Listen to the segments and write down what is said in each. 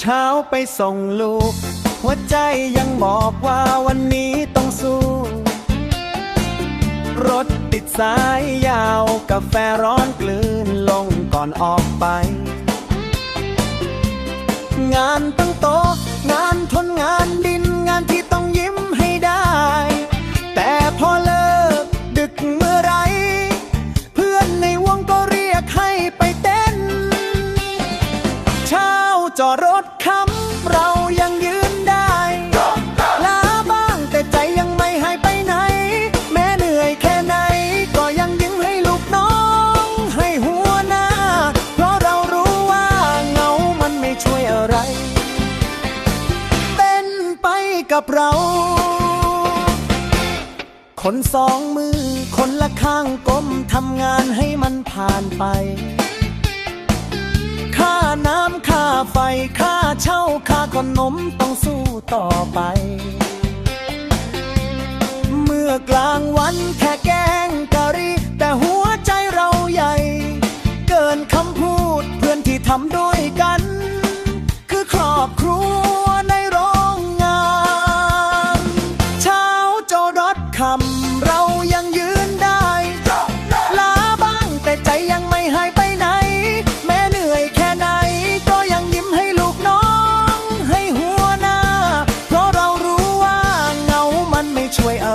เช้าไปส่งลูก หัวใจยังบอกว่าวันนี้ต้องสู้ รถติดสายยาวกาแฟร้อนกลืนลงก่อนออกไป งานตั้งโตะงานทนงานดินงานที่ต้องยิ้มให้ได้ แต่พอเลิกดึกเมื่อไร เพื่อนในวงก็เรียกให้ไปเต้น เช้าจอดรถ กับเรา คนสองมือ คนละข้างก้มทำงานให้มันผ่านไป ค่าน้ำค่าไฟ ค่าเช่าค่าขนมต้องสู้ต่อไป เมื่อกลางวันแค่แกงกะหรีแต่หัวใจเราใหญ่ เกินคำพูดเพื่อนที่ทำด้วยกัน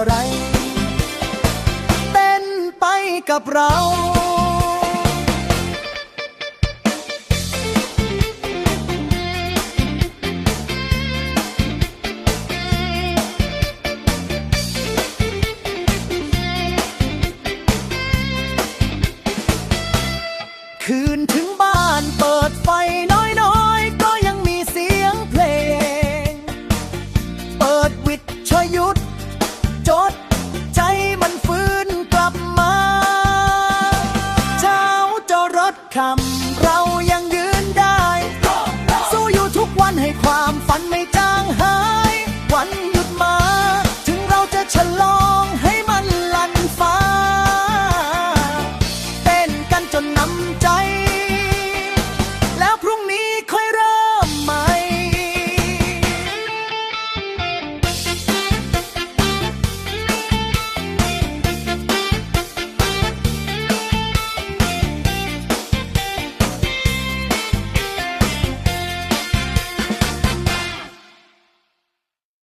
ไร เต้นไปกับเราคืนถึงบ้านเปิดไฟน้อยๆ ก็ยังมีเสียงเพลง เปิด come.